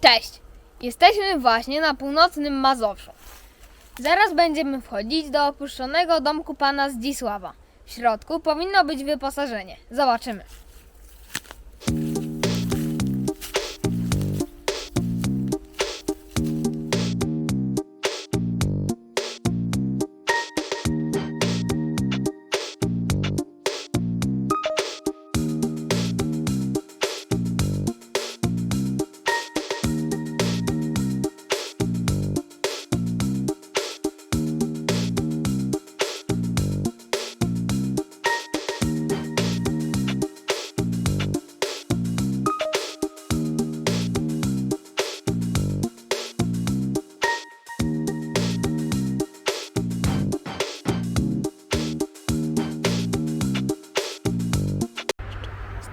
Cześć! Jesteśmy właśnie na północnym Mazowszu. Zaraz będziemy wchodzić do opuszczonego domku pana Zdzisława. W środku powinno być wyposażenie. Zobaczymy.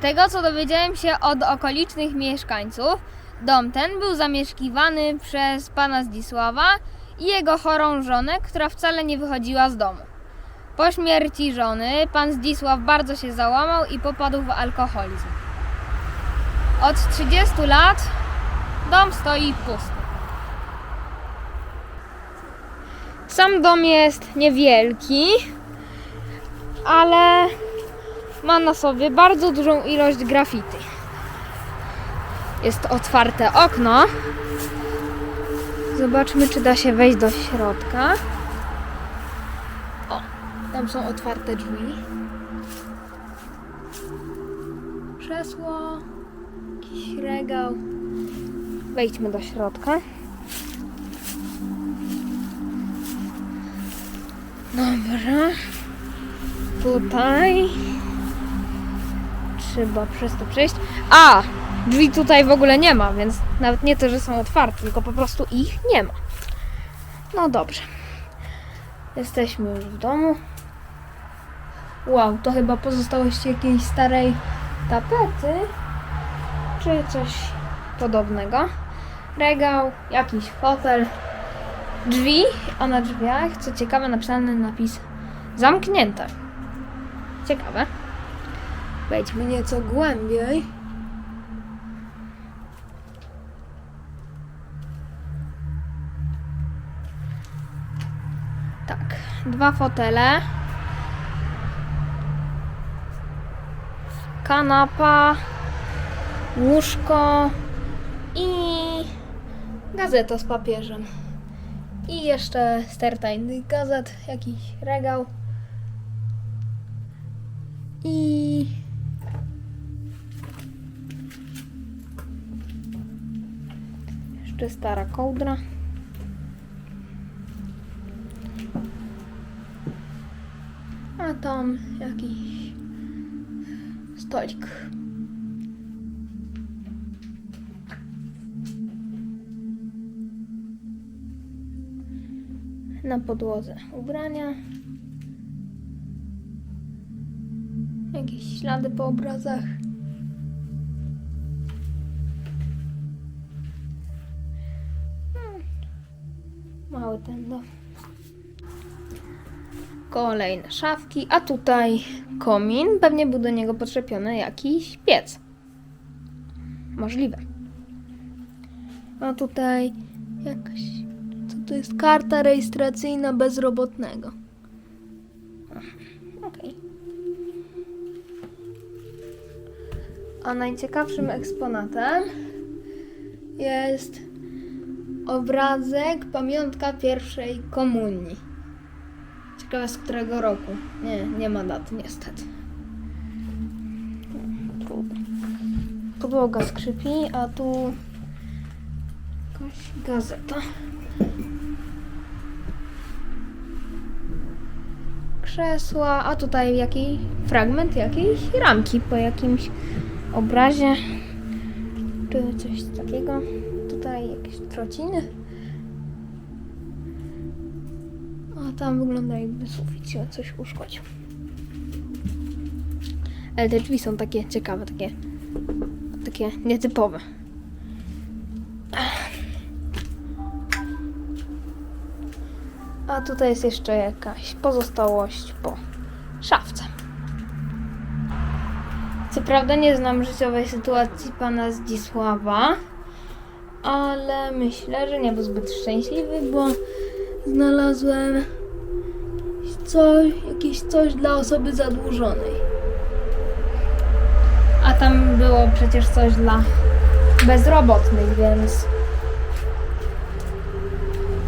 Tego co dowiedziałem się od okolicznych mieszkańców, dom ten był zamieszkiwany przez pana Zdzisława i jego chorą żonę, która wcale nie wychodziła z domu. Po śmierci żony pan Zdzisław bardzo się załamał i popadł w alkoholizm. Od 30 lat dom stoi pusty. Sam dom jest niewielki, ale ma na sobie bardzo dużą ilość grafity. Jest otwarte okno. Zobaczmy, czy da się wejść do środka. O, tam są otwarte drzwi. Krzesło, jakiś regał. Wejdźmy do środka. Dobra. Tutaj trzeba przez to przejść. A! Drzwi tutaj w ogóle nie ma, więc nawet nie to, że są otwarte, tylko po prostu ich nie ma. No dobrze. Jesteśmy już w domu. Wow, to chyba pozostałości jakiejś starej tapety, czy coś podobnego. Regał, jakiś fotel, drzwi, a na drzwiach, co ciekawe, napisany napis zamknięte. Ciekawe. Wejdźmy nieco głębiej. Tak, dwa fotele. Kanapa, łóżko i gazeta z papieżem. I jeszcze sterta innych gazet, jakiś regał. I jeszcze stara kołdra. A tam jakiś stolik. Na podłodze ubrania. Jakieś ślady po obrazach. Dom. Kolejne szafki, a tutaj komin. Pewnie był do niego podczepiony jakiś piec. Możliwe. A tutaj jakaś. Co to jest? Karta rejestracyjna bezrobotnego. Okej. A najciekawszym eksponatem jest obrazek pamiątka pierwszej komunii. Ciekawe z którego roku. Nie, nie ma daty niestety. Podłoga skrzypi, a tu jakaś gazeta. Krzesła, a tutaj jakiś fragment jakiejś ramki po jakimś obrazie czy coś takiego. Tutaj jakieś trociny. A tam wygląda jakby sufit się coś uszkodził. Ale te drzwi są takie ciekawe, takie, takie nietypowe. A tutaj jest jeszcze jakaś pozostałość po szafce. Co prawda nie znam życiowej sytuacji pana Zdzisława, ale myślę, że nie był zbyt szczęśliwy, bo znalazłem coś, jakieś coś dla osoby zadłużonej. A tam było przecież coś dla bezrobotnych, więc.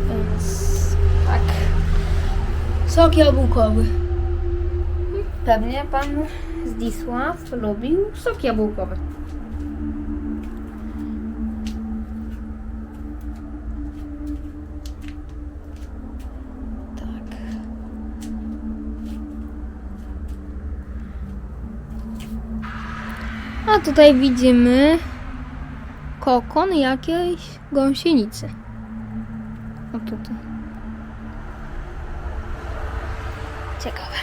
Więc. Tak. Sok jabłkowy. Pewnie pan Zdzisław lubił sok jabłkowy. A tutaj widzimy kokon jakiejś gąsienicy. O tutaj. Ciekawe.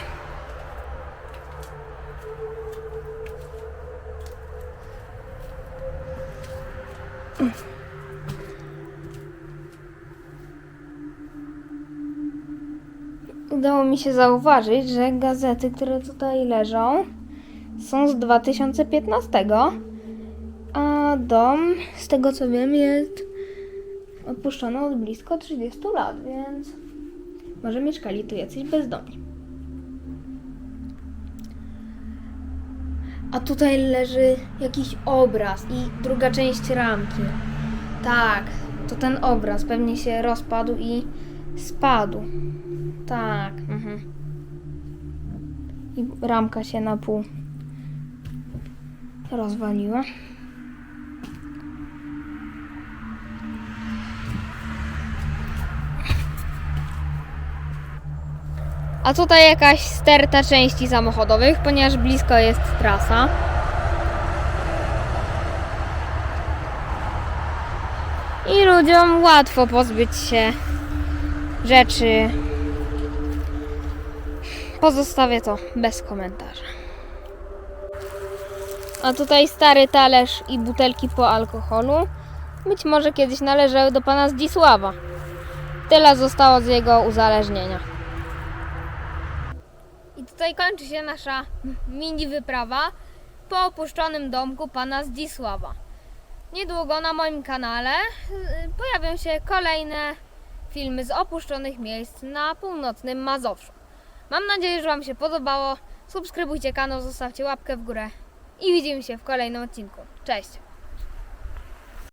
Udało mi się zauważyć, że gazety, które tutaj leżą, są z 2015, a dom, z tego co wiem, jest opuszczony od blisko 30 lat, więc może mieszkali tu jacyś bezdomni. A tutaj leży jakiś obraz i druga część ramki. Tak, to ten obraz pewnie się rozpadł i spadł. Tak, mhm. I ramka się na pół rozwaliła. A tutaj jakaś sterta części samochodowych, ponieważ blisko jest trasa. I ludziom łatwo pozbyć się rzeczy. Pozostawię to bez komentarza. A tutaj stary talerz i butelki po alkoholu. Być może kiedyś należały do pana Zdzisława. Tyle zostało z jego uzależnienia. I tutaj kończy się nasza mini wyprawa po opuszczonym domku pana Zdzisława. Niedługo na moim kanale y, pojawią się kolejne filmy z opuszczonych miejsc na północnym Mazowszu. Mam nadzieję, że Wam się podobało. Subskrybujcie kanał, zostawcie łapkę w górę i widzimy się w kolejnym odcinku. Cześć!